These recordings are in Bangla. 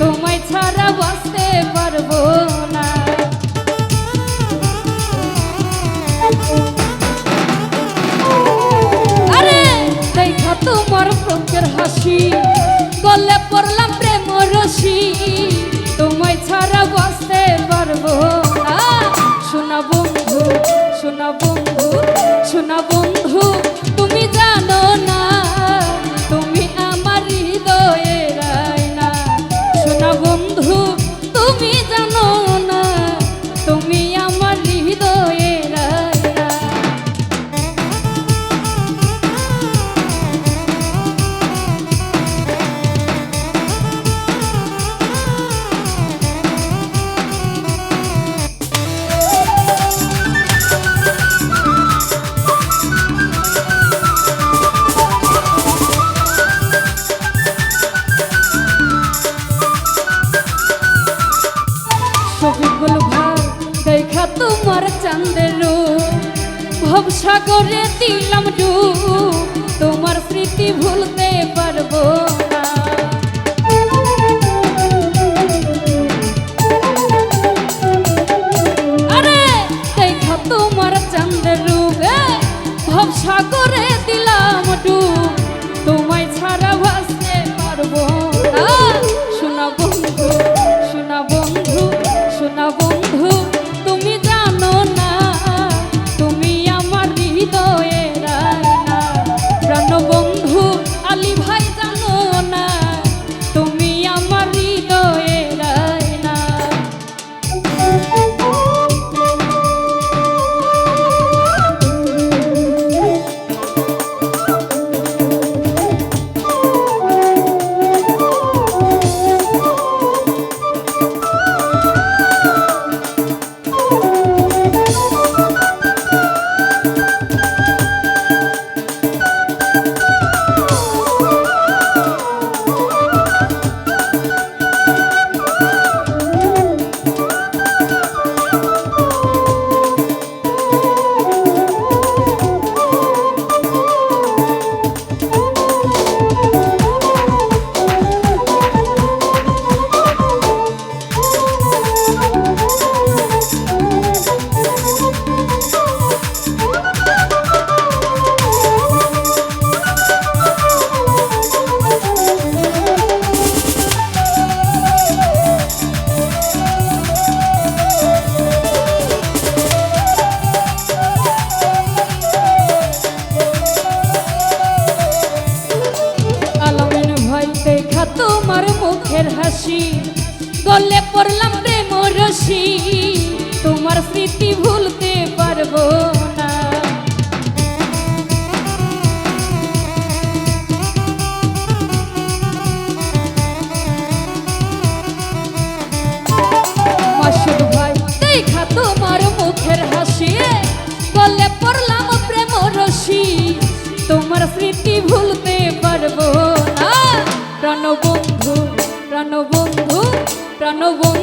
তোমায় ছাড়া বাঁচতে পারব না। আরে, দেখা তোমার মুখের হাসি, গলে পড়লাম প্রেম রসি তোমায় ছাড়া বাঁচতে পারব না। শোনা বন্ধু শোনা বন্ধু, শোনা ভবসাগরে দিলাম ডুব। তোমার স্মৃতি ভুলতে পারব না। তোমার চন্দ্র রূপ ভব ভবসাগরে তোমার মুখের হাসি গলে পড়লাম প্রেম রসি। তোমার স্মৃতি ভুলতে পারব। প্রাণবন্ধু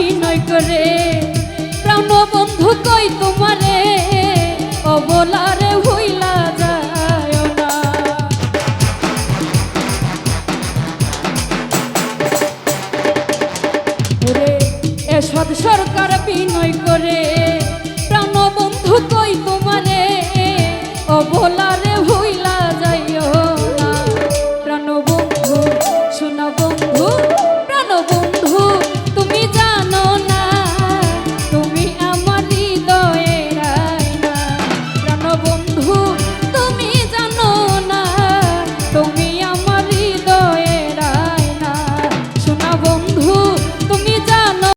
বিনয় করে। প্রাণ বন্ধু কই তোমারে? অবলারে হইলা যায় না। এসদ সরকার বিনয় করে। প্রাণ বন্ধু কই তোমারে? অবলা